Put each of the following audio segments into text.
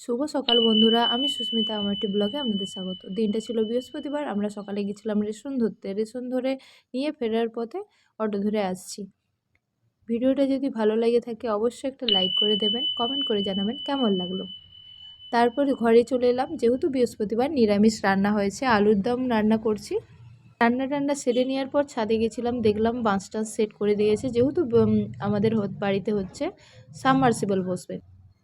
শুভ সকাল বন্ধুরা, আমি সুস্মিতা, আমার একটি ব্লগে আপনাদের স্বাগত। দিনটা ছিল বৃহস্পতিবার, আমরা সকালে গেছিলাম রেশন ধরতে। রেশন ধরে নিয়ে ফেরার পথে অটো ধরে আসছি। ভিডিওটা যদি ভালো লাগে থাকে, অবশ্যই একটা লাইক করে দেবেন, কমেন্ট করে জানাবেন কেমন লাগল। তারপর ঘরে চলে এলাম, যেহেতু বৃহস্পতিবার নিরামিষ রান্না হয়েছে, আলুর দম রান্না করছি। রান্না টান্না সেরে নেওয়ার পর ছাদে গেছিলাম, দেখলাম বাঁশ সেট করে দিয়েছে, যেহেতু আমাদের বাড়িতে হচ্ছে সাবমার্সিবল বসবে।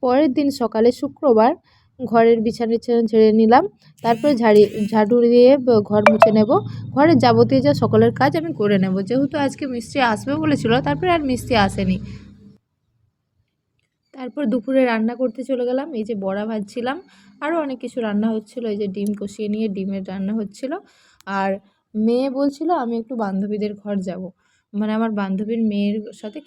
পরের দিন সকালে শুক্রবার ঘরের বিছানা ঝেড়ে নিলাম। তারপরে ঝাড়ি ঝাড়ু দিয়ে ঘর মুছে নেব। ঘরের যাবতীয় যা সকলের কাজ আমি করে নেব। যেহেতু আজকে মিস্ত্রি আসবে বলেছিল, তারপরে আর মিস্ত্রি আসেনি। তারপর দুপুরে রান্না করতে চলে গেলাম। এই যে বড়া ভাজছিলাম। আরও অনেক কিছু রান্না হচ্ছিল। এই যে ডিম কষিয়ে নিয়ে ডিমের রান্না হচ্ছিল। আর মেয়ে বলছিল, আমি একটু বান্ধবীদের ঘর যাব। মানে আমার বান্ধবীর মেয়ের সাথে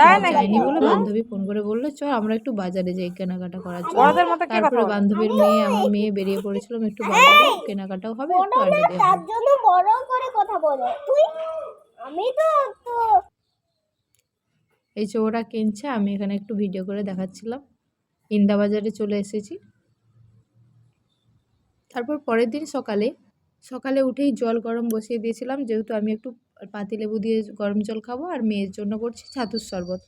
তাই যাইনি বলে বান্ধবী ফোন করে বলল চ আমরা একটু বাজারে যাই কেনাকাটা করার জন্য। তারপরে বান্ধবীর মেয়ে আমার মেয়ে বেরিয়ে পড়েছিলাম একটু বাজারে কেনাকাটাও হবে একটু আড্ডা দেওয়া তার জন্য বড় করে কথা বলে। তুই আমি তো এই যে ওরা কিনছে আমি এখানে একটু ভিডিও করে দেখাচ্ছিলাম। ইন্দা বাজারে চলে এসেছি। তারপর পরের দিন সকালে সকালে উঠেই জল গরম বসিয়ে দিয়েছিলাম যেহেতু আমি একটু পাতিলেবু দিয়ে গরম জল খাব আর মেয়ের জন্য করছি ছাতুর শরবত।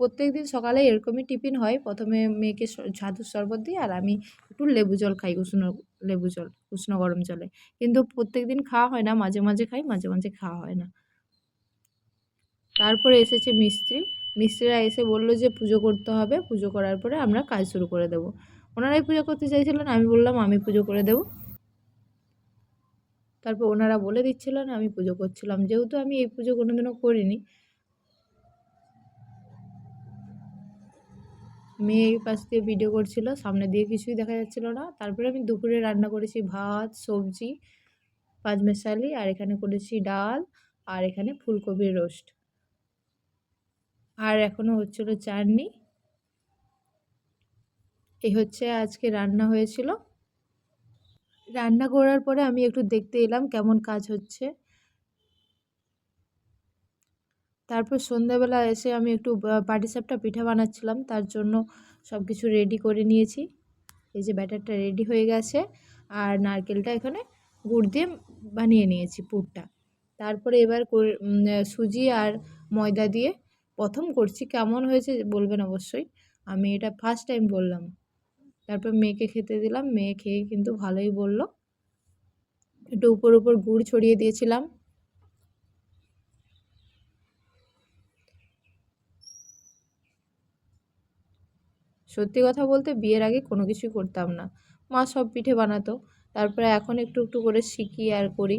প্রত্যেক দিন সকালে এরকমই টিফিন হয়। প্রথমে মেয়েকে ছাতুর শরবত দিই আর আমি একটু লেবু জল খাই, উষ্ণ লেবু জল, উষ্ণ গরম জলে। কিন্তু প্রত্যেক দিন খাওয়া হয় না, মাঝে মাঝে খাই, মাঝে মাঝে খাওয়া হয় না। তারপরে এসেছে মিস্ত্রি। মিস্ত্রিরা এসে বলল যে পুজো করতে হবে। পুজো করার পরে আমরা কাজ শুরু করে দেবো। ওনারাই পুজো করতে চাইছিলেন, আমি বললাম আমি পুজো করে দেবো। তারপর ওনারা বলে দিচ্ছিলেন আমি পুজো করছিলাম। যেহেতু আমি এই পুজো কোনোদিনও করিনি। মেয়ে এই পাশ দিয়ে ভিডিও করছিল, সামনে দিয়ে কিছুই দেখা যাচ্ছিল না। তারপরে আমি দুপুরে রান্না করেছি ভাত, সবজি পাঁচ পাঁচমেশালি, আর এখানে করেছি ডাল, আর এখানে ফুলকপির রোস্ট। আর এখনও হচ্ছিল চাটনি। এই হচ্ছে আজকে রান্না হয়েছিল। রান্না করার পরে আমি একটু দেখতে এলাম কেমন কাজ হচ্ছে। তারপর সন্ধ্যাবেলা এসে আমি একটু পাটিসাপটা পিঠা বানাচ্ছিলাম, তার জন্য সব কিছু রেডি করে নিয়েছি। এই যে ব্যাটারটা রেডি হয়ে গেছে, আর নারকেলটা এখানে গুড় দিয়ে বানিয়ে নিয়েছি পুরটা। তারপরে এবার সুজি আর ময়দা দিয়ে প্রথম করছি, কেমন হয়েছে বলবেন অবশ্যই। আমি এটা ফার্স্ট টাইম বললাম। তারপর মেয়েকে খেতে দিলাম। মেয়ে খেয়ে কিন্তু ভালোই বলল। একটু উপর উপর গুড় ছড়িয়ে দিয়েছিলাম। সত্যি কথা বলতে বিয়ের আগে কোনো কিছুই করতাম না। মা সব পিঠে বানাতো। তারপরে এখন একটু একটু করে শিখি আর করি।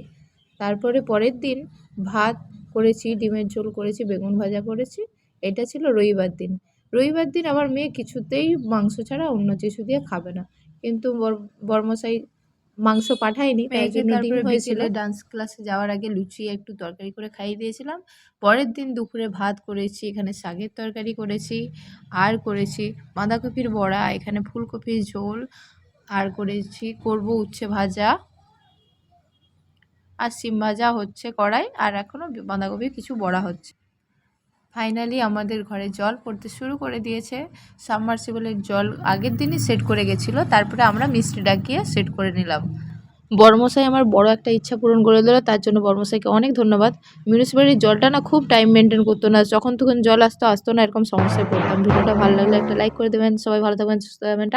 তারপরে পরের দিন ভাত করেছি, ডিমের ঝোল করেছি, বেগুন ভাজা করেছি। এটা ছিল রবিবার দিন। রবিবার দিন আমার মেয়ে কিছুতেই মাংস ছাড়া অন্য কিছু দিয়ে খাবে না। কিন্তু বর- বর্মশাই মাংস পাঠায়নি হয়েছিল। ডান্স ক্লাসে যাওয়ার আগে লুচি একটু তরকারি করে খাইয়ে দিয়েছিলাম। পরের দিন দুপুরে ভাত করেছি এখানে শাকের তরকারি করেছি আর করেছি বাঁধাকপির বড়া এখানে ফুলকপির ঝোল আর করেছি করব উচ্ছে ভাজা। আর সিম ভাজা হচ্ছে কড়াই আর এখনও বাঁধাকপির কিছু বড়া হচ্ছে। ফাইনালি আমাদের ঘরে জল পড়তে শুরু করে দিয়েছে। সাবমার্সিবলের জল আগের দিনই সেট করে গেছিল, তারপরে আমরা মিস্ত্রি ডাকিয়ে সেট করে নিলাম। বর্মশাই আমার বড় একটা ইচ্ছা পূরণ করে দিল, তার জন্য বর্মশাইকে অনেক ধন্যবাদ। মিউনিসিপ্যালিটির জলটা না খুব টাইম মেনটেন করতো না, যখন তখন জল আসতো আসতো না, এরকম সমস্যায় পড়তাম। ভিডিওটা ভালো লাগলে একটা লাইক করে দেবেন। সবাই ভালো থাকবেন, সুস্থ থাকবেন।